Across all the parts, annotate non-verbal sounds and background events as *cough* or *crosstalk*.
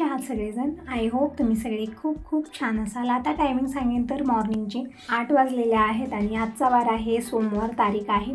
कसे आहात सगळेजण. आय होप तुम्ही सगळे खूप खूप छान असाल. आता टायमिंग सांगेन तर मॉर्निंगचे आठ वाजलेले आहेत आणि आजचा वार आहे सोमवार तारीख आहे.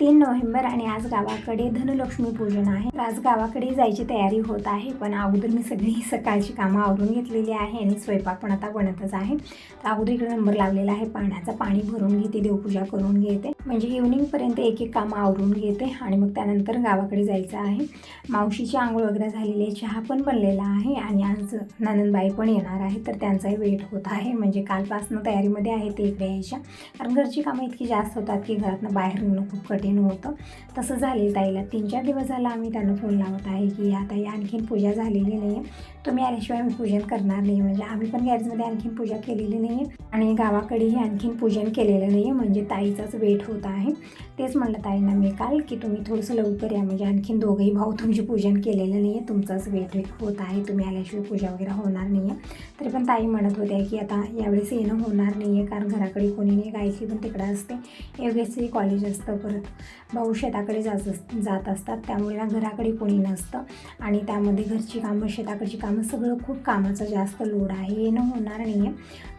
तीन नोव्हेंबर आणि आज गावाकडे धनलक्ष्मी पूजन आहे. आज गावाकडे जायची तयारी होत आहे पण अगोदर मी सगळी *laughs* सकाळची कामं आवरून घेतलेली आहे आणि स्वयंपाक पण आता बनतच आहे. तर अगोदर इकडे नंबर लावलेला आहे पाण्याचा पाणी भरून घेते देवपूजा करून घेते. म्हणजे इव्हनिंगपर्यंत एक एक कामं आवरून घेते आणि मग त्यानंतर गावाकडे जायचं आहे. मावशीची आंघोळ वगैरे झालेली आहे चहा पण बनलेला आहे आणि आज नंदनबाई पण येणार आहे तर त्यांचाही वेट होत आहे. म्हणजे कालपासनं तयारीमध्ये आहे ते इकडे यायच्या. कारण घरची कामं इतकी जास्त होतात की घरातनं बाहेर निघणं खूप कठीण होतं तसं झालेलं ताईला. तीन चार दिवस झाला आम्ही त्यांना फोन लावत आहे की आता या आणखीन पूजा झालेली नाही आहे तुम्ही आल्याशिवाय आम्ही पूजन करणार नाही. म्हणजे आम्ही पण गॅरेजमध्ये आणखीन पूजा केलेली नाही आहे आणि गावाकडेही आणखीन पूजन केलेलं नाही आहे म्हणजे ताईचाच वेट होत आहे. तेच म्हणलं ताईंना मी काल की तुम्ही थोडंसं लवकर या. म्हणजे आणखीन दोघंही भाऊ तुमचे पूजन केलेलं नाही आहे तुमचाच वेट होत आहे. तुम्ही आल्याशिवाय पूजा वगैरे होणार नाही आहे तरी पण ताई म्हणत होत्या की आता यावेळेस येणं होणार नाही आहे कारण घराकडे कोणी नाही. गायची पण तिकडं असते. योगेशचंही कॉलेज असतं परत. भाऊ शेताकडे जात अस जात असतात. त्यामुळे ना घराकडे कोणी नसतं. आणि त्यामध्ये घरची कामं शेताकडची कामं सगळं खूप कामाचा जास्त लोड आहे. येणं होणार नाही आहे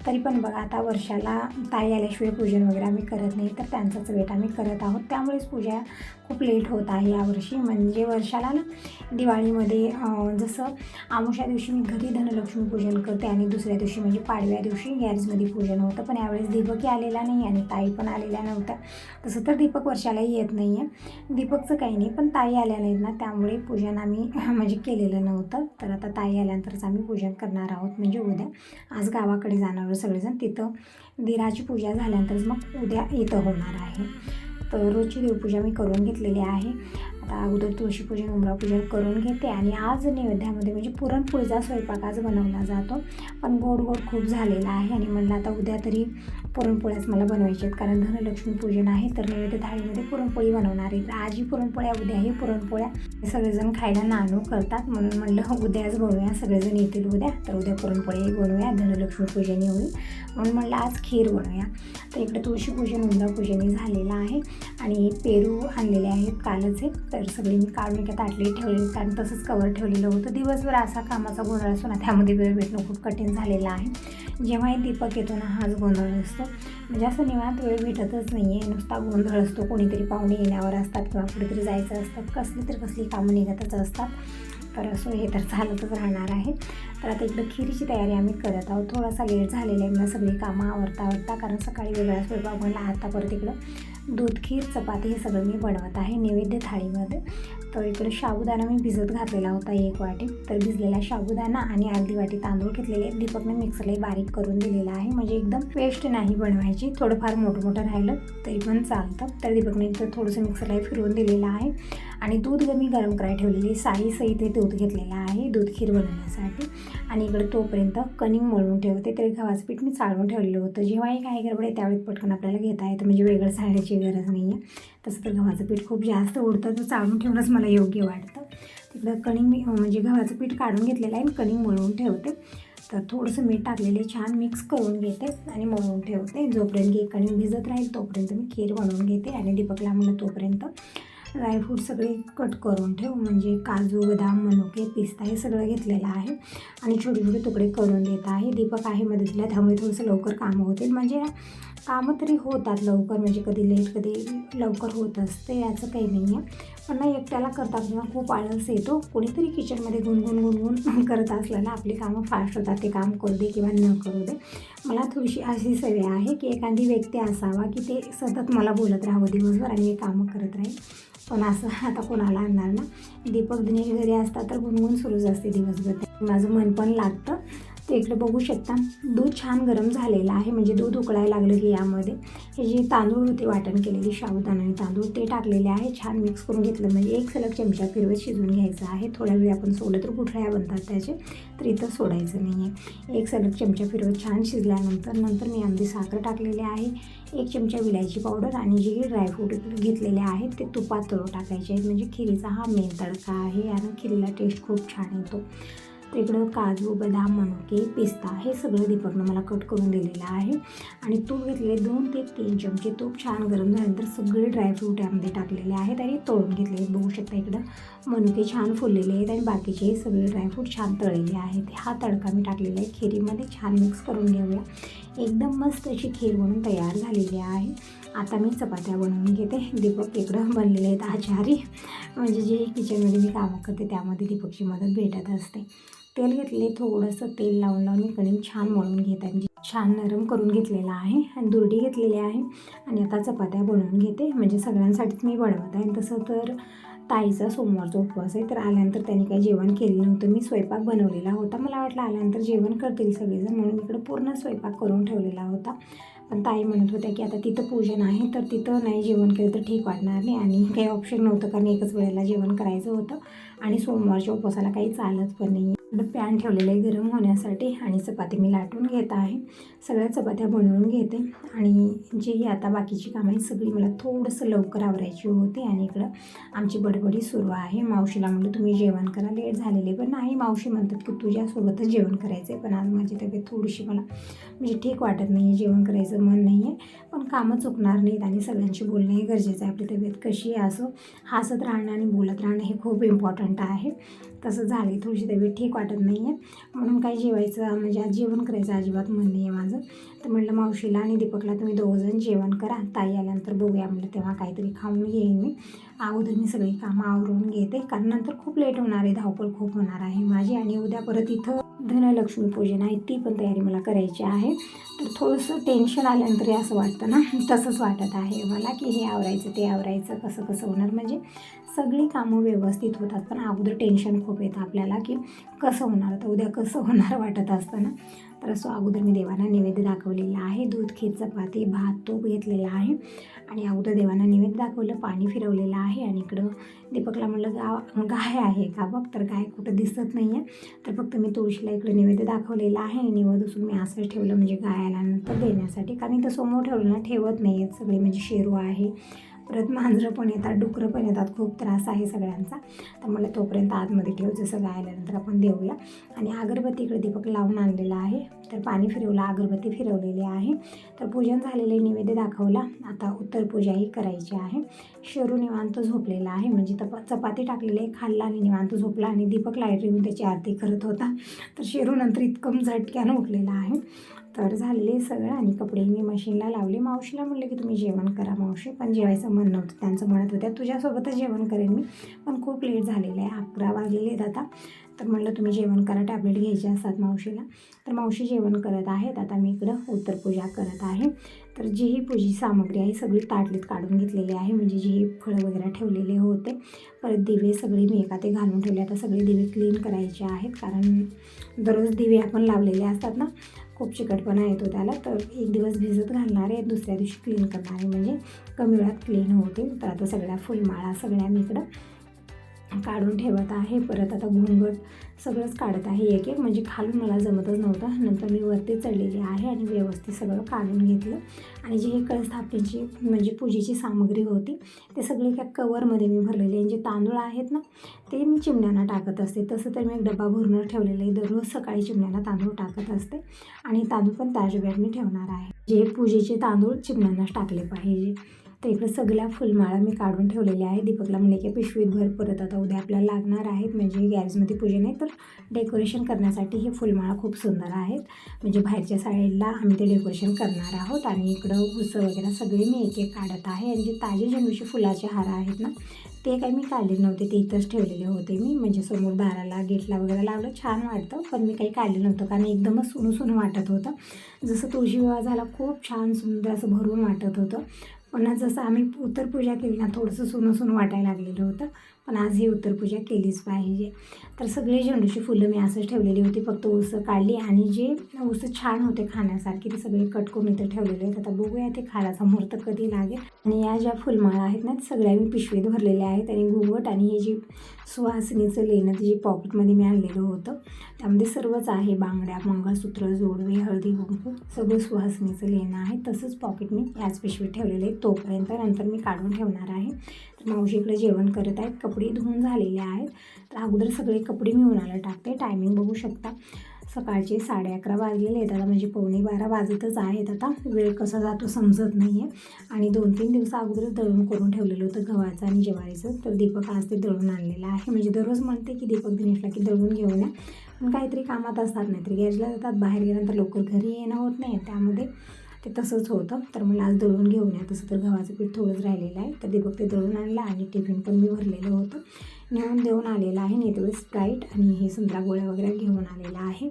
तरी पण बघा आता वर्षाला ताई आल्याशिवाय पूजन वगैरे आम्ही करत नाही तर त्यांचाच वेट आम्ही करत आहोत. त्यामुळेच पूजा खूप लेट होत आहे यावर्षी. म्हणजे वर्षाला ना दिवाळीमध्ये जसं आमुषा दिवशी मी घरी धनलक्ष्मी पूजन करते आणि दुसऱ्या दिवशी म्हणजे पाडव्या दिवशी गॅरेजमध्ये पूजन होतं. पण यावेळेस दीपकही आलेला नाही आणि ताई पण आलेल्या नव्हत्या. तसं तर दीपक वर्षालाही येत नाही आहे दीपकचं काही नाही पण ताई आल्या नाहीत ना त्यामुळे पूजन आम्ही म्हणजे केलेलं नव्हतं. तर आता ताई आल्यानंतरच आम्ही पूजन करणार आहोत. म्हणजे उद्या आज गावाकडे जाणार सगळेजण तिथं दिराची पूजा झाल्यानंतरच मग उद्या इथं होणार आहे. तर रोजची देवपूजा मी करून घेतलेली आहे. आता अगोदर तुळशीपूजन उमरापूजन करून घेते आणि आज नैवेद्यामध्ये म्हणजे पुरणपोळीचा स्वयंपाक आज बनवला जातो. पण गोड गोड खूप झालेला आहे आणि म्हणलं आता उद्या तरी पुरणपोळ्याच मला बनवायचे आहेत. कारण धनलक्ष्मी पूजन आहे तर नैवेद्य थाळीमध्ये पुरणपोळी बनवणार आहे. तर आजही पुरणपोळ्या उद्याही पुरणपोळ्या. सगळेजण खायला नाणू करतात. म्हणून म्हणलं उद्याच बनवूया. सगळेजण येतील उद्या. तर उद्या पुरणपोळी बनवूया. धनलक्ष्मी पूजनही होईल म्हणून म्हणलं आज खीर बनवूया. तर इकडे तुळशीपूजन उमरापूजनही झालेलं आहे. आणि पेरू आणलेले आहेत कालच हे. तर सगळी मी काढून एका ताटली ठेवलेली कारण तसंच कवर ठेवलेलं होतं. दिवसभर असा कामाचा गोंधळ असतो ना त्यामध्ये वेळ भेटणं खूप कठीण झालेलं आहे. जेव्हाही दीपक येतो ना हाच गोंधळ असतो. म्हणजे असं निवांत वेळ भेटतच नाही आहे नुसता गोंधळ असतो कोणीतरी पाहुणे येण्यावर असतात किंवा कुठेतरी जायचं असतं कसली तर कसली कामं निघतच असतात. तर असो हे तर चालतच राहणार आहे. तर आता इकडं खिरीची तयारी आम्ही करत आहोत. थोडासा लेट झालेला आहे मला सगळी कामं आवडता आवडता कारण सकाळी वेगळा स्वयंपाक म्हणला आता परत इकडं दूध खीर चपाती हे सगळं मी बनवत आहे. नैवेद्य थाळीमध्ये. तर इकडे साबुदाणा मी भिजत घातलेला होता एक वाटी. तर भिजलेला साबुदाणा आणि अर्धी वाटी तांदूळ घेतलेले. दीपकने मिक्सरला बारीक करून दिलेला आहे. म्हणजे एकदम पेस्ट नाही बनवायची. थोडंफार मोठं मोठं राहिलं तरी पण चालतं. तर दीपकने इथं थोडंसं मिक्सरला फिरवून दिलेलं आहे. आणि दूध मी गरम करायला ठेवलेली साई ते दूध घेतलेलं आहे. दूध खीर बनवण्यासाठी. आणि इकडे तोपर्यंत कणिंग मळून ठेवते. तरी गव्हाचं पीठ मी चाळून ठेवलेलं होतं. जेव्हा एक काही गडबड आहे त्यावेळी पटकन आपल्याला घेता येतं. म्हणजे वेगळं सांगण्याची गरज नाही आहे तसं तर गव्हाचं पीठ खूप जास्त उडतं तर चाळून ठेवणंच मला योग्य वाटतं. तिकडं कणिंग मी म्हणजे गव्हाचं पीठ काढून घेतलेलं आहे आणि कणिंग मळून ठेवते. तर थोडंसं मीठ टाकलेले छान मिक्स करून घेते आणि मळून ठेवते. जोपर्यंत की कणिंग भिजत राहील तोपर्यंत मी खीर बनवून घेते आणि दीपकला म्हणलं तोपर्यंत ड्रायफ्रूट सगळे कट करून ठेव म्हणजे काजू बदाम मनुके पिस्ता हे सगळं घेतलेलं आहे. आणि छोटे छोटे तुकडे करून देत आहे. दीपक आहे मदतीला त्यामुळे थोडंसं लवकर कामं होतील. म्हणजे कामं तरी होतात लवकर म्हणजे कधी लेट कधी लवकर होत असते याचं काही नाही आहे पण ना एकट्याला करता करताना खूप आळस येतो कोणीतरी किचनमध्ये गुणगुण गुणगुण *laughs* करत असलं ना आपली कामं फास्ट होतात ते काम करू दे किंवा न करू दे. मला थोडीशी अशी सवय आहे की एखादी व्यक्ती असावा की ते सतत मला बोलत राहावं दिवसभर आणि मी कामं करत राहील पण असं *laughs* आता कोणाला आणणार ना? दीपक दिनेश घरी असतात तर गुणगुण सुरूच असते दिवसभर. माझं मन पण लागतं. ते इकडे बघू शकता. दूध छान गरम झालेलं आहे. म्हणजे दूध उकळायला लागलं की यामध्ये. हे जे तांदूळ होते वाटण केलेली शाबुदाणा आणि तांदूळ ते टाकलेले आहे. छान मिक्स करून घेतलं. म्हणजे एक सलग चमचा फिरवत शिजवून घ्यायचं आहे. थोड्या वेळ आपण सोडलं तर गुठळ्या बनतात त्याचे. तर इथं सोडायचं नाही आहे एक सलग चमचा फिरवत छान शिजल्यानंतर नंतर मी आमची साखर टाकलेली आहे. एक चमचा विलायची पावडर आणि जे ड्रायफ्रूट घेतलेले आहेत ते तुपात तळून टाकायचे आहेत. म्हणजे खिरीचा हा मेन तडका आहे. आणि खिरीला टेस्ट खूप छान येतो. तर इकडं काजू बदाम मनुके पिस्ता हे सगळं दीपकनं मला कट करून दिलेलं आहे. आणि तूप घेतलेले दोन ते तीन चमचे तूप छान गरम झाल्यानंतर सगळे ड्रायफ्रूट यामध्ये टाकलेले आहेत आणि तळून घेतलेले आहेत. बघू शकता इकडं मनुके छान फुललेले आहेत आणि बाकीचे सगळे ड्रायफ्रूट छान तळलेले आहेत. हा तडका मी टाकलेला आहे. खिरीमध्ये छान मिक्स करून घेऊया. एकदम मस्त अशी खीर बनून तयार झालेली आहे. आता मी चपात्या बनवून घेते. दीपक इकडं बनलेले आहेत आचारी. म्हणजे जे किचनमध्ये मी कामं करते त्यामध्ये दीपकची मदत भेटत असते. तेल घेतले थोडंसं तेल लावून लावून मी कणिक छान मळून घेत आहे. म्हणजे छान नरम करून घेतलेला आहे आणि दुर्डी घेतलेली आहे. आणि आता चपात्या बनवून घेते. म्हणजे सगळ्यांसाठीच मी बनवत आहे. तसं तर ताईचा सोमवारचा उपवास आहे. तर आल्यानंतर त्यांनी काही जेवण केलं नव्हतं. मी स्वयंपाक बनवलेला होता. मला वाटलं आल्यानंतर जेवण करतील सगळेजण. म्हणून इकडं पूर्ण स्वयंपाक करून ठेवलेला होता. पण ताई म्हणत होत्या की आता तिथं पूजन आहे. तर तिथं नाही जेवण केलं तर ठीक वाटणार नाही. आणि काही ऑप्शन नव्हतं. कारण एकच वेळेला जेवण करायचं होतं. आणि सोमवारच्या उपवासाला काही चालत पण नाही इकडं पॅन ठेवलेलं आहे गरम होण्यासाठी आणि चपाती मी लाटून घेत आहे. सगळ्या चपात्या बनवून घेते. आणि जी ही आता बाकीची कामं आहेत सगळी मला थोडंसं लवकर आवरायची होती आणि इकडं आमची बडबडी सुरू आहे. मावशीला म्हणलं तुम्ही जेवण करा लेट झालेले पण नाही मावशी म्हणतात की तुझ्यासोबतच जेवण करायचं आहे. पण आज माझी तब्येत थोडीशी मला म्हणजे ठीक वाटत नाही आहे जेवण करायचं मन नाही आहे पण कामं चुकणार नाहीत आणि सगळ्यांशी बोलणं हे गरजेचं आहे. आपली तब्येत कशी असो हसत राहणं आणि बोलत राहणं हे खूप इम्पॉर्टंट आहे. तसं झाली थोडीशी तब्येत ठीक वाटत नाही आहे म्हणून काही जेवायचं म्हणजे आज जेवण करायचं अजिबात मन नाही आहे माझं. तर म्हटलं मावशीला आणि दीपकला तुम्ही दोघंजण जेवण करा. ताई आल्यानंतर बघूया म्हटलं तेव्हा काहीतरी खाऊन येईन मी. अगोदर मी सगळी कामं आवरून घेते. कारण नंतर खूप लेट होणार आहे. धावपळ खूप होणार आहे माझी आणि उद्या परत इथं धनलक्ष्मी पूजन आहे. ती पण तयारी मला करायची आहे. तर थोडंसं टेन्शन आल्यानंतर असं वाटतं ना. *laughs* तसंच वाटत आहे मला की हे आवरायचं ते आवरायचं कसं कसं होणार. म्हणजे सगळी कामं व्यवस्थित होतात. पण अगोदर टेन्शन खूप येतं आपल्याला की कसं होणार? तर उद्या कसं होणार वाटत असतं ना तर असं अगोदर मी देवांना नैवेद्य दाखवलेला आहे. दूध खीर चपाती भात तूप घेतलेला आहे. आणि अगोदर देवांना नैवेद्य दाखवलं पाणी फिरवलेलं आहे. आणि इकडं दीपकला म्हणलं गा गाय आहे का बघ? तर गाय कुठं दिसत नाही आहे तर फक्त मी तुळशीला इकडं नैवेद्य दाखवलेलं आहे. आणि निवद उचून मी असंच ठेवलं म्हणजे गाय आल्यानंतर देण्यासाठी. कारण इथं समोर ठेवलं ना ठेवत नाही आहेत सगळे. म्हणजे शेरू आहे परत मांजरं पण येतात डुकरं पण येतात खूप त्रास आहे सगळ्यांचा. तर मला तोपर्यंत आतमध्ये ठेव जसं गाय आल्यानंतर आपण देऊया. आणि अगरबत्ती इकडे दीपक लावून आणलेला आहे. तर पाणी फिरवलं अगरबत्ती फिरवलेली आहे. तर पूजन झालेले नैवेद्य दाखवला. आता उत्तर पूजाही करायची आहे. शेरू निवांत झोपलेला आहे. म्हणजे तप चपाती टाकलेली खाल्ला आणि निवांत झोपला. आणि दीपक लाइट येऊन त्याची आरती करत होता. तर शेरू नंतर इतकं झटक्यानं उठलेला आहे. तर झालेले सगळं आणि कपडे मी मशीनला लावले. मावशीला म्हणले की तुम्ही जेवण करा मावशी. पण जेवायचं मन नव्हतं. त्यांचं म्हणत होत्या तुझ्यासोबतच जेवण करेन मी. पण खूप लेट झालेलं आहे. अकरा वाजलेले आहेत आता. तर म्हणलं तुम्ही जेवण करा. टॅबलेट घ्यायचे असतात मावशीला. तर मावशी जेवण करत आहेत. आता मी इकडं उत्तरपूजा करत आहे. तर जी ही पूजी सामग्री आहे सगळी ताटलीत काढून घेतलेली आहे. म्हणजे जी ही फळं वगैरे ठेवलेले होते. परत दिवे सगळे मी एका ते घालून ठेवले. आता सगळे दिवे क्लीन करायचे आहेत. कारण दररोज दिवे आपण लावलेले असतात ना खूप चिकटपणा येतो त्याला तर एक दिवस भिजत घालणार आहे दुसऱ्या दिवशी क्लीन करणार आहे. म्हणजे कमी वेळात क्लीन होतील तर आता सगळ्या फुलमाळा सगळ्या मी इकडं काढून ठेवत आहे. परत आता घुंगट सगळंच काढत आहे एक एक. म्हणजे खालून मला जमतच नव्हतं. नंतर मी वरती चढलेली आहे आणि व्यवस्थित सगळं काढून घेतलं. आणि जे हे कळस्थापनेची म्हणजे पूजेची सामग्री होती ते सगळे एका कवरमध्ये मी भरलेले जे तांदूळ आहेत ना ते मी चिमण्यांना टाकत असते. तसं तर मी एक डबा भरून ठेवलेला आहे. दररोज सकाळी चिमण्यांना तांदूळ टाकत असते. आणि तांदूळ पण ताजब्यात मी ठेवणार आहे. जे पूजेचे तांदूळ चिमण्यांनाच टाकले पाहिजे. तर इकडं सगळ्या फुलमाळा मी काढून ठेवलेल्या आहे दीपकला म्हणले की पिशवीत भर परत आता उद्या आपल्याला लागणार आहेत. म्हणजे गॅरेजमध्ये पूजे नाही तर डेकोरेशन करण्यासाठी हे फुलमाळा खूप सुंदर आहेत. म्हणजे बाहेरच्या साईडला आम्ही ते डेकोरेशन करणार आहोत आणि इकडं भुसं वगैरे सगळे मी एक एक काढत आहे. आणि जे ताजे झेंडूचे फुलाचे हार आहेत ना ते काही मी काढले नव्हते. ते इथंच ठेवलेले होते मी. म्हणजे समोर दाराला गेटला वगैरे लावलं. छान वाटतं पण मी काही काढले नव्हतं. कारण एकदमच सुनू वाटत होतं. जसं तुळशी विवाह झाला खूप छान सुंदर असं भरून वाटत होतं. पुन्हा जसं आम्ही उत्तरपूजा केली ना थोडंसं सोनं सोनं वाटायला लागलेलं होतं. पण आज ही उत्तरपूजा केलीच पाहिजे. तर सगळे झेंडूची फुलं मी असंच ठेवलेली होती फक्त उसं काढली आणि जे उसं छान होते खाण्यासारखी ते सगळे कट करून इथं ठेवलेले आहेत. आता बघूया ते खायचा मुहूर्त कधी लागेल. आणि या ज्या फुलमाळा आहेत ना सगळ्या मी पिशवीत भरलेल्या आहेत आणि घुंगट आणि हे जी सुवासिनीचं लेणं ते जे पॉकेटमध्ये मी आणलेलं होतं त्यामध्ये सर्वच आहे. बांगड्या मंगळसूत्र जोडवे हळदी कुंकू सगळं सुवासिनीचं लेणं आहे. तसंच पॉकेट मी याच पिशवीत ठेवलेलं आहे. तोपर्यंत नंतर मी काढून ठेवणार आहे. मावशीकडे जेवण करत आहेत. कपडे धुवून झालेले आहेत. तर अगोदर सगळे कपडे मी उन्हाला टाकते. टायमिंग बघू शकता. सकाळचे साडे अकरा वाजलेले आहेत. आता म्हणजे पावणे बारा वाजतच आहेत. आता वेळ कसा जातो समजत नाही आहे आणि दोन तीन दिवसा अगोदरच दळून करून ठेवलेलं होतं गव्हाचं आणि ज्वारीचं. तर दीपक आज ते दळून आणलेलं आहे. म्हणजे दररोज म्हणते की दीपक दिनेशला की दळून घेऊन या. पण काहीतरी कामात असतात. नाहीतरी गॅसला जातात. बाहेर गेल्यानंतर लवकर घरी येणं होत नाही. त्यामध्ये ते तसंच होतं. तर मला आज दळून घेऊन या. तसं तर गव्हाचं पीठ थोडंच राहिलेलं आहे. तर दीपक ते दळून आणलं आणि टिफिन पण मी भरलेलं होतं. नेऊन देऊन आलेलं आहे. नेते स्प्राईट आणि हे संत्रा गोळ्या वगैरे घेऊन आलेला आहे.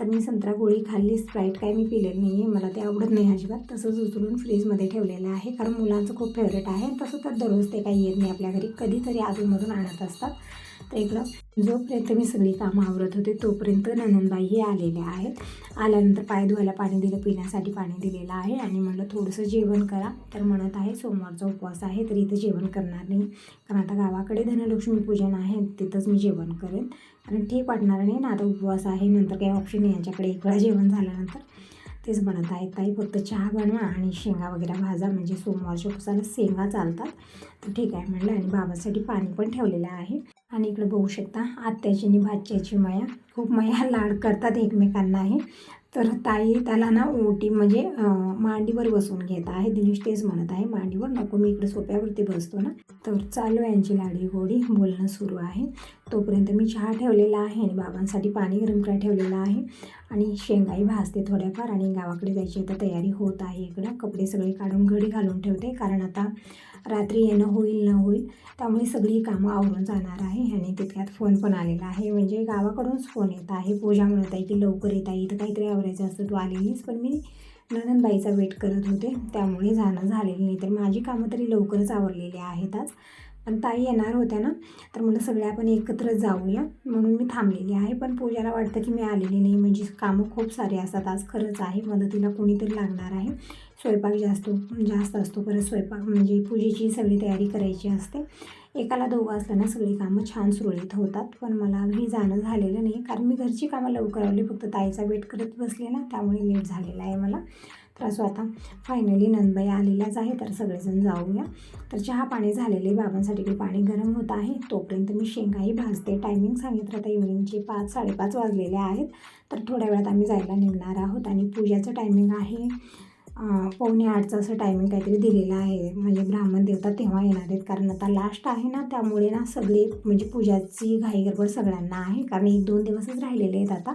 तर मी संत्रा गोळी खाल्ली. स्प्राईट काय मी पिलेलं नाही आहे मला ते आवडत नाही अजिबात. तसंच उचलून फ्रीजमध्ये ठेवलेलं आहे. कारण मुलांचं खूप फेवरेट आहे. तसं तर दररोज ते काही येत नाही आपल्या घरी. कधीतरी अधूनमधून आणत असतात. तर इकडं जोपर्यंत मी सगळी कामं आवरत होते तोपर्यंत ननंदबाई हे आलेल्या आहेत. आल्यानंतर पाय धुवायला पाणी दिलं पिण्यासाठी पाणी दिलेलं आहे आणि म्हणलं थोडंसं जेवण करा. तर म्हणत आहे सोमवारचा उपवास आहे तर इथं जेवण करणार नाही. कारण आता गावाकडे धनलक्ष्मी पूजन आहे तिथंच मी जेवण करेन. कारण ठीक वाटणार नाही ना आता उपवास आहे नंतर काही ऑप्शन नाही यांच्याकडे एक वेळा जेवण झाल्यानंतर. तेच बनत आहेत ताई फक्त चहा बनवा आणि शेंगा वगैरे भाजा म्हणजे सोमवारच्या उपसाला शेंगा चालतात. तर ठीक आहे म्हणलं आणि बाबासाठी पाणी पण ठेवलेलं आहे. आणि इकडे बघू शकता आत्याची आणि भाच्याची माया. खूप माया *laughs* लाड करतात एकमेकांना आहे तर ताई त्याला ना ओटी म्हणजे मांडीवर बसून घेत आहे दिनेश तेच म्हणत आहे मांडीवर नको मी इकडे सोप्यावरती बसतो ना. तर चालू आहे यांची लाडी गोडी बोलणं सुरू आहे. तोपर्यंत मी चहा ठेवलेला आहे आणि बाबांसाठी पाणी गरम करायला ठेवलेलं आहे. आणि शेंगाई भाजते थोड्याफार आणि गावाकडे जायची आता तयारी होत आहे. इकडं कपडे सगळे काढून घडी घालून ठेवते कारण आता रात्री येणं होईल न होईल त्यामुळे सगळी कामं आवरून जाणार आहे. आणि तितक्यात फोन पण आलेला आहे. म्हणजे गावाकडूनच फोन येत आहे. पूजा म्हणत आहे की लवकर येत आहे. इथं काहीतरी आवरायचं असतं तू आलेलीच पण मी नंदनबाईचा वेट करत होते. त्यामुळे जाणं झालेलं नाही. तर माझी कामं तरी लवकरच आवरलेली आहेत आज. पण ताई येणार होत्या ना तर मला सगळ्या आपण एकत्र जाऊया. म्हणून मी थांबलेली आहे पण पूजाला वाटतं की मी आलेली नाही. म्हणजे कामं खूप सारे असतात. आज खरंच आहे. मदतीला कोणीतरी लागणार आहे. स्वयंपाक जास्त जास्त असतो. परत स्वयंपाक म्हणजे पूजेची सगळी तयारी करायची असते. एकाला दोघं असलं ना सगळी कामं छान सुरळीत होतात. पण मला मी जाणं झालेलं नाही. कारण मी घरची कामं लवकर आवली फक्त ताईचा वेट करत बसले ना त्यामुळे लेट झालेला आहे मला. तर असं आता फायनली नंदबाई आलेल्याच आहे तर सगळेजण जाऊया. तर चहा पाणी झालेले बाबांसाठी काही पाणी गरम होत आहे. तोपर्यंत मी शेंगाही भाजते. टायमिंग सांगितलं आता इव्हिनिंगचे पाच साडेपाच वाजलेले आहेत. तर थोड्या वेळात आम्ही जायला निघणार आहोत आणि पूजाचं टायमिंग आहे. पावणे आठचं असं टायमिंग काहीतरी दिलेलं आहे. म्हणजे ब्राह्मण देवता तेव्हा येणार आहेत. कारण आता लास्ट आहे ना त्यामुळे ना सगळे म्हणजे पूजाची घाई गडबड सगळ्यांना आहे. कारण एक दोन दिवसच राहिलेले आहेत आता.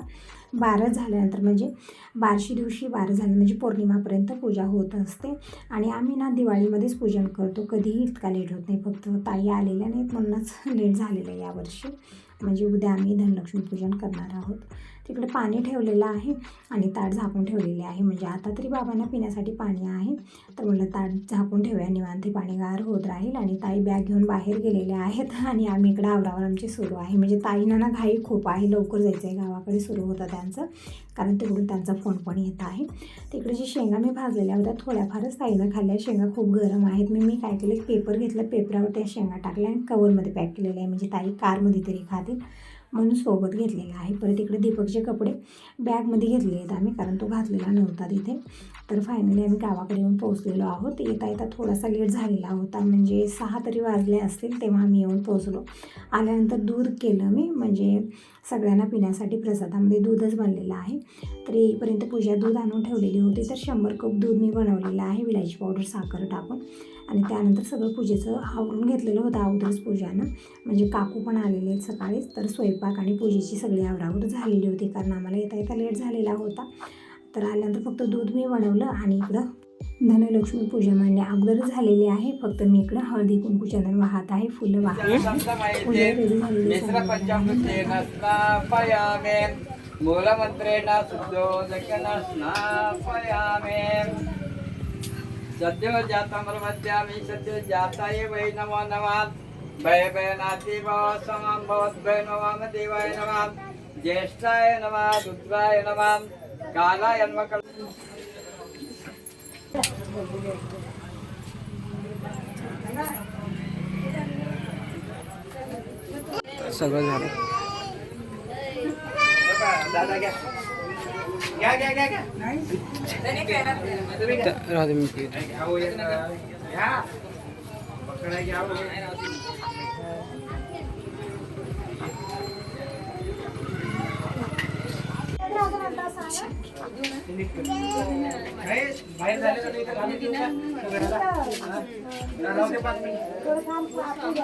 बारा झाल्यानंतर म्हणजे बारशी दिवशी बारा झालं म्हणजे पौर्णिमापर्यंत पूजा होत असते. आणि आम्ही ना दिवाळीमध्येच पूजन करतो. कधीही इतका लेट होत नाही. फक्त ताई आलेल्या नाहीत म्हणूनच *laughs* लेट झालेलं आहे यावर्षी म्हणजे उद्या आम्ही धनलक्ष्मी पूजन करणार आहोत. तिकडे पाणी ठेवलेलं आहे आणि ताट झाकून ठेवलेले आहे. म्हणजे आता तरी बाबांना पिण्यासाठी पाणी आहे. तर म्हणलं ताट झाकून ठेवूया. निवांत ते पाणी गार होत राहील आणि ताई बॅग घेऊन बाहेर गेलेल्या आहेत *laughs* आणि आम्ही इकडं आवरावर आमची सुरू आहे. म्हणजे ताईंना ना घाई खूप आहे. लवकर जायचं आहे गावाकडे सुरू होतं त्यांचं. कारण तिकडून त्यांचा फोन पण येत आहे. तिकडे जी शेंगा मी भाजलेल्या होत्या थोड्याफारच ताईनं खाल्ल्या. शेंगा खूप गरम आहेत. मी मी काय केलं पेपर घेतलं. पेपरावर त्या शेंगा टाकल्या आणि कवरमध्ये पॅक केलेल्या आहे. म्हणजे ताई कारमध्ये तरी खातील. म्हणून सोबत घेतलेला आहे. परत इकडे दीपकचे कपडे बॅगमध्ये घेतले आहेत आम्ही कारण तो घातलेला नव्हता तिथे. तर फायनली आम्ही गावाकडे येऊन पोहोचलेलो आहोत. येता येता थोडासा लेट झालेला होता म्हणजे सहा तरी वाजले असतील तेव्हा आम्ही येऊन पोहोचलो. आल्यानंतर दूध केलं मी म्हणजे सगळ्यांना पिण्यासाठी प्रसादामध्ये दूधच बनलेलं आहे. तर येईपर्यंत पूजा दूध आणून ठेवलेली होती. तर शंभर कप दूध मी बनवलेलं आहे. विलायची पावडर साखर टाकून. आणि त्यानंतर सगळं पूजेचं आवरून घेतलेलं होतं अगोदरच पूजानं. म्हणजे काकू पण आलेले आहेत सकाळीच तर स्वयंपाक आणि पूजेची सगळी आवरावर झालेली होती कारण आम्हाला येता येता लेट झालेला होता. तर आल्यानंतर फक्त दूध मी बनवलं आणि इकडं धनलक्ष्मी पूजा मांडणे अगोदर झालेली आहे. फक्त मी इकडं हळदी कुंकू चंदन वाहत आहे फुलं वाहत आहे. पूजा रेडी झालेली मिश्र आहे. सद्यो जातं प्रपद्यामि सद्यो जाताय वै नमो नमः। भय भयनाति भव समं भवद्भय नमः देवाय नमः। ज्येष्ठाय नमः रुद्राय नमः। कालाय नमः। सगळं झालं. दादा घ्या. घ्या घ्या घ्या घ्या तर राहू दे मी पितो. घ्या कढाई घ्या बाहेर झाले तर इथं घालून देऊ का? सगळ्याला? हा? राहू दे पाच मिनिट.